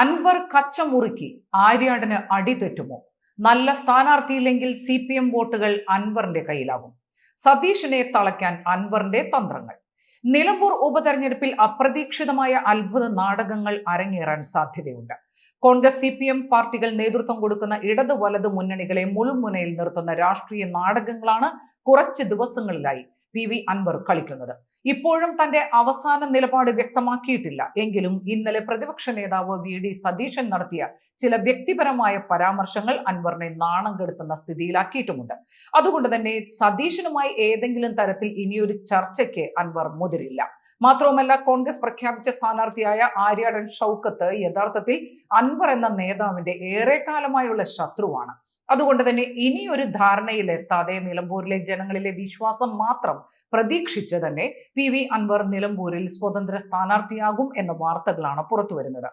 അൻവർ കച്ചമുറുക്കി ആര്യാടന് അടിതെറ്റുമോ നല്ല സ്ഥാനാർത്ഥിയില്ലെങ്കിൽ C P M വോട്ടുകൾ അൻവറിന്റെ കയ്യിലാകും. സതീഷിനെ തളയ്ക്കാൻ അൻവറിന്റെ തന്ത്രങ്ങൾ. നിലമ്പൂർ ഉപതെരഞ്ഞെടുപ്പിൽ അപ്രതീക്ഷിതമായ അത്ഭുത നാടകങ്ങൾ അരങ്ങേറാൻ സാധ്യതയുണ്ട്. കോൺഗ്രസ് സി പി എം പാർട്ടികൾ നേതൃത്വം കൊടുക്കുന്ന ഇടത് വലത് മുന്നണികളെ മുൾമുനയിൽ നിർത്തുന്ന രാഷ്ട്രീയ നാടകങ്ങളാണ് കുറച്ച് ദിവസങ്ങളിലായി പി വി അൻവർ കളിക്കുന്നത്. ഇപ്പോഴും തന്റെ അവസാന നിലപാട് വ്യക്തമാക്കിയിട്ടില്ല. എങ്കിലും ഇന്നലെ പ്രതിപക്ഷ നേതാവ് വി ഡി സതീശൻ നടത്തിയ ചില വ്യക്തിപരമായ പരാമർശങ്ങൾ അൻവറിനെ നാണം കെടുത്തുന്ന സ്ഥിതിയിലാക്കിയിട്ടുമുണ്ട്. അതുകൊണ്ട് തന്നെ സതീശനുമായി ഏതെങ്കിലും തരത്തിൽ ഇനിയൊരു ചർച്ചയ്ക്ക് അൻവർ മുതിരില്ല. മാത്രവുമല്ല കോൺഗ്രസ് പ്രഖ്യാപിച്ച സ്ഥാനാർത്ഥിയായ ആര്യാടൻ ഷൗക്കത്ത് യഥാർത്ഥത്തിൽ അൻവർ എന്ന നേതാവിന്റെ ഏറെക്കാലമായുള്ള ശത്രുവാണ്. അതുകൊണ്ട് തന്നെ ഇനിയൊരു ധാരണയിലെത്താതെ നിലമ്പൂരിലെ ജനങ്ങളിലെ വിശ്വാസം മാത്രം പ്രതീക്ഷിച്ച് തന്നെ പി വി അൻവർ നിലമ്പൂരിൽ സ്വതന്ത്ര സ്ഥാനാർത്ഥിയാകും എന്ന വാർത്തകളാണ് പുറത്തുവരുന്നത്.